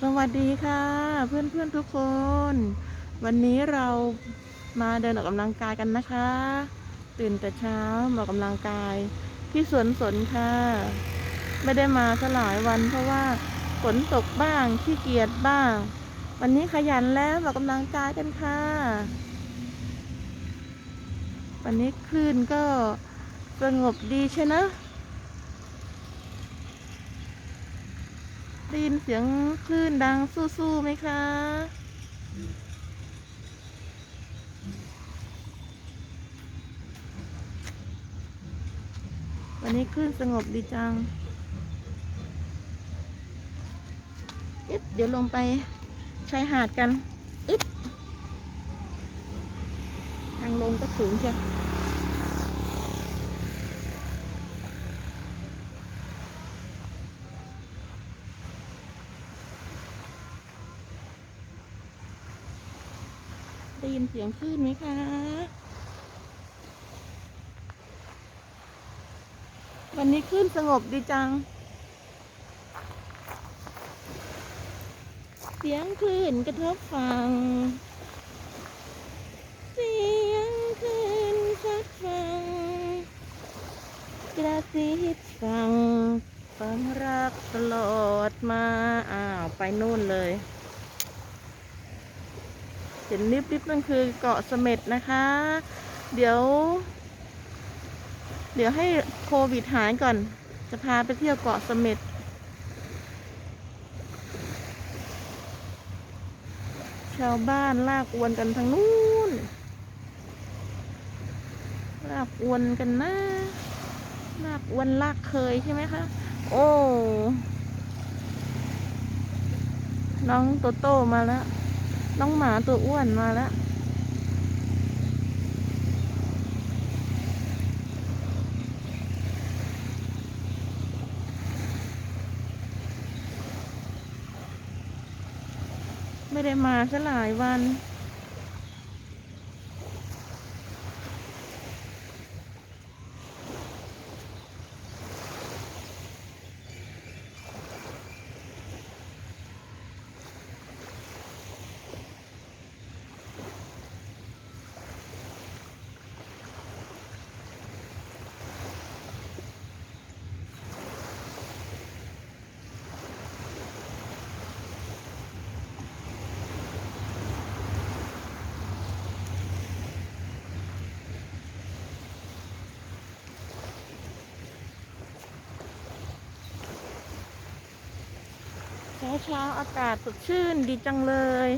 สวัสดีค่ะ เพื่อนเพื่อนๆทุกคน วันนี้เรามาเดินออกกำลังกายกันนะคะ ตื่นแต่เช้ามาออกกำลังกายที่สวนสนค่ะ ไม่ได้มาสลายวันเพราะว่าฝนตกบ้างขี้เกียจบ้าง วันนี้ขยันแล้วออกกำลังกายกันค่ะ วันนี้คลื่นก็สงบดีใช่นะ ได้ยินเสียงคลื่นดังสู้ๆไหมคะวันนี้คลื่นสงบดีจังอิ๊บเดี๋ยวลงไปชายหาดกันอิ๊บทางลงก็สูงจ้ะ ได้ยินเสียงคลื่นไหมคะวันนี้คลื่นสงบดีจัง เสียงคลื่นกระทบฟัง เสียงคลื่นซัดฟัง กระซิบฟังฟังรักตลอดมา อ้าว ไปนู่นเลย เห็นริบๆนั่นคือเกาะเสม็ดนะคะ เดี๋ยว เดี๋ยวให้โควิดหายก่อน จะพาไปเที่ยวเกาะเสม็ดชาวบ้านลากอวนกันทางนู้น ลากอวนกันนะ ลากอวนลากเคยใช่ไหมคะ โอ้ น้องโตโต้มาแล้ว น้องหมาตัวอ้วนมาแล้วไม่ได้มาซะหลายวัน เช้าเช้าอากาศสดชื่นดีจังเลย